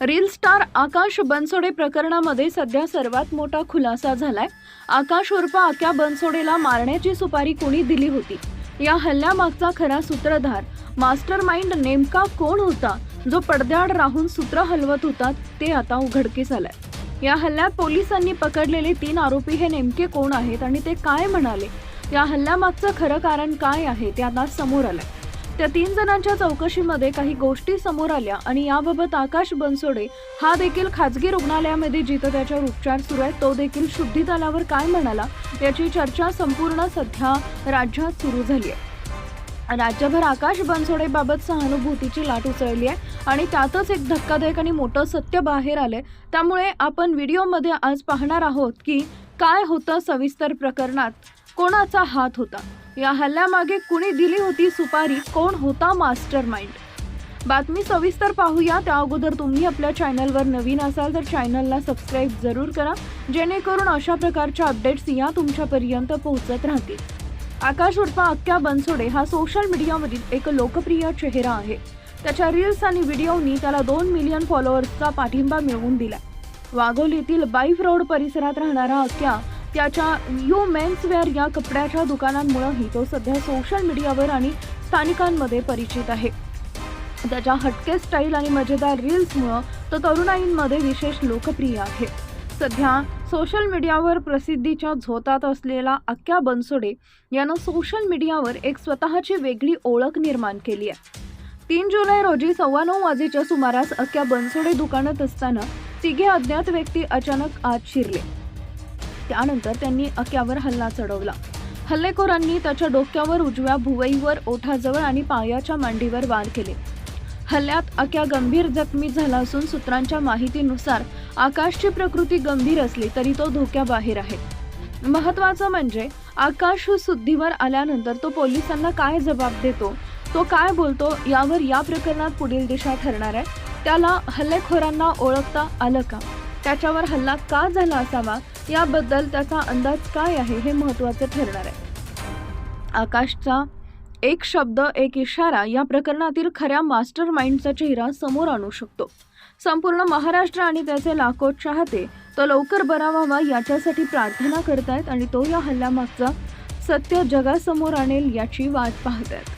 Reel star आकाश बनसोडे प्रकरणामध्ये सध्या सर्वात मोठा खुलासा झालाय. आकाश उर्फ आक्या बनसोडेला मारण्याची सुपारी कोणी दिली होती? या हल्ल्यामागचा खरा सूत्रधार मास्टर माइंड नेमका कोण होता? जो पडद्याआड राहून सूत्र हलवत होता ते आता उघडकीस आलंय. या हल्ल्यात पोलिसांनी पकडलेले तीन आरोपी हे नेमके कोण आहेत आणि ते काय म्हणाले? या हल्ल्यामागचं खरं कारण काय आहे ते आता समोर आलंय. त्या तीन जणांच्या चौकशीमध्ये काही गोष्टी समोर आल्या आणि याबाबत आकाश बनसोडे हा देखील खाजगी रुग्णालयामध्ये जिथं त्याच्यावर उपचार सुरू आहेत. तो देखील शुद्धीत आल्यावर काय म्हणाला याची चर्चा संपूर्ण सध्या राज्यात सुरू झाली आहे. राज्यभर आकाश बनसोडेबाबत सहानुभूतीची लाट उसळली आहे आणि त्यातच एक धक्कादायक आणि मोठं सत्य बाहेर आलंय. त्यामुळे आपण व्हिडिओमध्ये आज पाहणार आहोत की काय होतं सविस्तर प्रकरणात. कोणाचा हात होता? या हल्ल्यामागे कुणी दिली होती सुपारी? कोण होता मास्टर माइंड बातमी सविस्तर पाहूया. त्या अगोदर तुम्ही आपल्या चॅनलवर नवीन असाल तर चॅनलला सबस्क्राईब जरूर करा. जेणेकरून अशा प्रकारच्या अपडेट्स या तुमच्यापर्यंत पोहोचत राहतील. आकाश उर्फा अक्क्या बनसोडे हा सोशल मीडियामधील एक लोकप्रिय चेहरा आहे. त्याच्या रील्स आणि व्हिडिओनी त्याला दोन मिलियन फॉलोअर्सचा पाठिंबा मिळवून दिला वाघोलीतील बाईफ रोड परिसरात राहणारा अक्क्या त्याच्या यू मेन्सवेअर या कपड्याच्या दुकानांमुळंही तो सध्या सोशल मीडियावर आणि स्थानिकांमध्ये परिचित आहे. त्याच्या हटके स्टाईल आणि मजेदार रील्समुळं तो तरुणाईंमध्ये विशेष लोकप्रिय आहे. सध्या सोशल मीडियावर प्रसिद्धीच्या झोतात असलेला अक्क्या बनसोडे यानं सोशल मीडियावर एक स्वतःची वेगळी ओळख निर्माण केली आहे. तीन जुलै रोजी सव्वा नऊ वाजेच्या सुमारास अक्क्या बनसोडे दुकानात असताना तिघे अज्ञात व्यक्ती अचानक आत शिरले. त्यानंतर त्यांनी अक्यावर हल्ला चढवला. हल्लेखोरांनी त्याच्या डोक्यावर उजव्या भुवईवर ओठाजवळ आणि पायाच्या मांडीवर वार केले. हल्ल्यात अक्या गंभीर जखमी झाला असून सूत्रांच्या माहितीनुसार आकाशची प्रकृती गंभीर असली तरी तो धोक्याबाहेर आहे. महत्वाचं म्हणजे आकाश शुद्धीवर आल्यानंतर तो पोलिसांना काय जबाब देतो तो काय बोलतो यावर या प्रकरणात पुढील दिशा ठरणार आहे. त्याला हल्लेखोरांना ओळखता आलं का? त्याच्यावर हल्ला का झाला असावा? याबद्दल त्याचा अंदाज काय आहे हे महत्त्वाचं ठरणार आहे. आकाशचा एक शब्द एक इशारा या प्रकरणातील खऱ्या मास्टर माइंडचा चेहरा समोर आणू शकतो. संपूर्ण महाराष्ट्र आणि त्याचे लाखो चाहते तो लवकर बरा व्हावा याच्यासाठी प्रार्थना करतायत आणि तो या हल्ल्यामागचा सत्य जगासमोर आणेल याची वाट पाहत आहेत